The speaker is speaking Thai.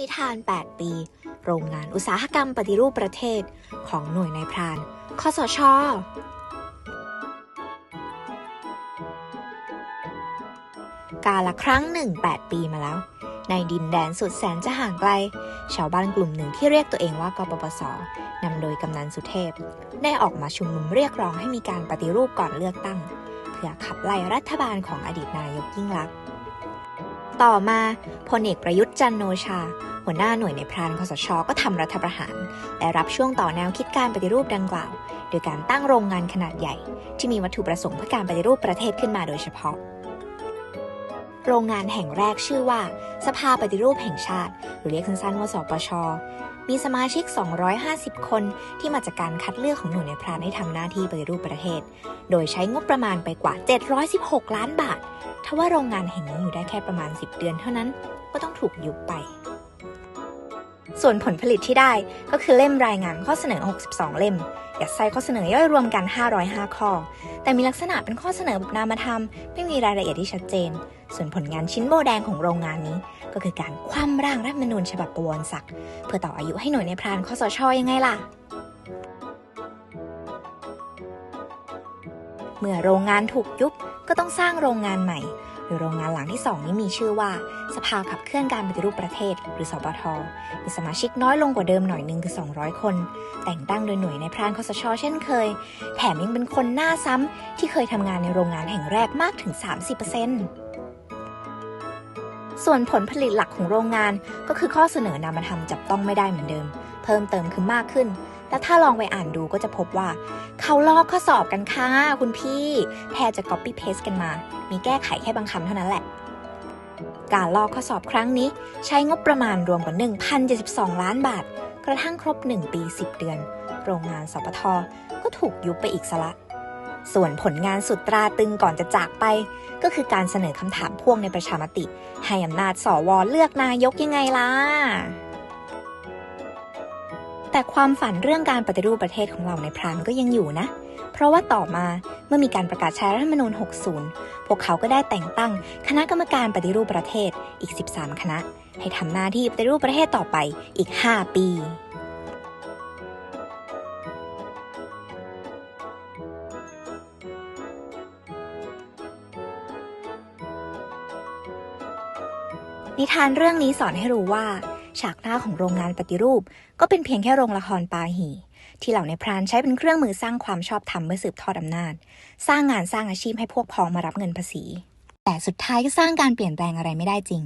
นิทาน 8 ปี โรงงานอุตสาหกรรมปฏิรูปประเทศ ของหน่วยนายพราน คสชกาละครั้งหนึ่ง8ปีมาแล้ว ในดินแดนสุดแสนจะห่างไกล ชาวบ้านกลุ่มหนึ่งที่เรียกตัวเองว่ากปปสนำโดยกำนันสุเทพ ได้ออกมาชุมนุมเรียกร้องให้มีการปฏิรูปก่อนเลือกตั้ง เพื่อขับไล่รัฐบาลของอดีตนายกยิ่งลักษณ์ ต่อมาพลเอกประยุทธ์จันทร์โนชา หัวหน้าหน่วยในพรานคสช ก็ทำรัฐประหาร และรับช่วงต่อแนวคิดการปฏิรูปดังกล่าว โดยการตั้งโรงงานขนาดใหญ่ ที่มีวัตถุประสงค์เพื่อการปฏิรูปประเทศขึ้นมาโดยเฉพาะ โรงงานแห่งแรกชื่อว่า สภาปฏิรูปแห่งชาติ หรือเรียกสั้นๆว่าสปชมีสมาชิก 250 คนที่มาจากการคัดเลือกของหน่วยในพรานให้ทำหน้าที่ปฏิรูปประเทศ โดยใช้งบประมาณไปกว่า 716 ล้านบาท ทว่าโรงงานแห่งนี้อยู่ได้แค่ประมาณ 10 เดือนเท่านั้นก็ต้องถูกยุบไป ส่วนผลผลิตที่ได้ก็คือเล่มรายงานข้อเสนอ 62 เล่มยัดใส่ข้อเสนอย่อยรวมกัน 505 ข้อ แต่มีลักษณะเป็นข้อเสนอแบบนามธรรม ไม่มีรายละเอียดที่ชัดเจน ส่วนผลงานชิ้นโบแดงของโรงงานนี้ ก็คือการคว่ำร่างรัฐธรรมนูญฉบับประวรศักดิ์เพื่อต่ออายุให้หน่วยในพรานคสชอยังไงล่ะ เมื่อโรงงานถูกยุบก็ต้องสร้างโรงงานใหม่ โดยโรงงานหลังที่ 2 นี้มีชื่อว่า สภาขับเคลื่อนการปฏิรูปประเทศ หรือสปทมีสมาชิกน้อยลงกว่าเดิมหน่อยนึงคือ 200 คน แต่งตั้งโดยหน่วยในพรานคอสชเช่นเคย แถมยังเป็นคนหน้าซ้ำที่เคยทำงานในโรงงานแห่งแรกมากถึง 30%ส่วนผลผลิตหลักของโรงงานก็คือข้อเสนอนามธรรมจับต้องไม่ได้เหมือนเดิม เพิ่มเติมคือมากขึ้น และถ้าลองไปอ่านดูก็จะพบว่า เขาลอกข้อสอบกันค่ะคุณพี่ แทนจะ copy paste กันมา มีแก้ไขแค่บางคำเท่านั้นแหละ การลอกข้อสอบครั้งนี้ ใช้งบประมาณรวมกว่า 1,072 ล้านบาท กระทั่งครบ 1 ปี 10 เดือน โรงงานสปทก็ถูกยุบไปอีกสละ ส่วนผลงานสุดตราตึงก่อนจะจากไป ก็คือการเสนอคำถามพ่วงในประชามติ ให้อำนาจสวเลือกนายกยังไงล่ะ แต่ความฝันเรื่องการปฏิรูปประเทศของเราในพรานก็ยังอยู่นะ เพราะว่าต่อมาเมื่อมีการประกาศใช้รัฐธรรมนูญ 60 พวกเขาก็ได้แต่งตั้ง คณะกรรมการปฏิรูปประเทศอีก 13 คณะ ให้ทำหน้าที่ปฏิรูปประเทศต่อไปอีก 5 ปีนิทานเรื่องนี้สอนให้รู้ว่า ฉากหน้าของโรงงานปฏิรูป ก็เป็นเพียงแค่โรงละครปาหี ที่เหล่าในพรานใช้เป็นเครื่องมือสร้างความชอบธรรมเมื่อสืบทอดอำนาจ สร้างงานสร้างอาชีพให้พวกพ้องมารับเงินภาษี แต่สุดท้ายก็สร้างการเปลี่ยนแปลงอะไรไม่ได้จริง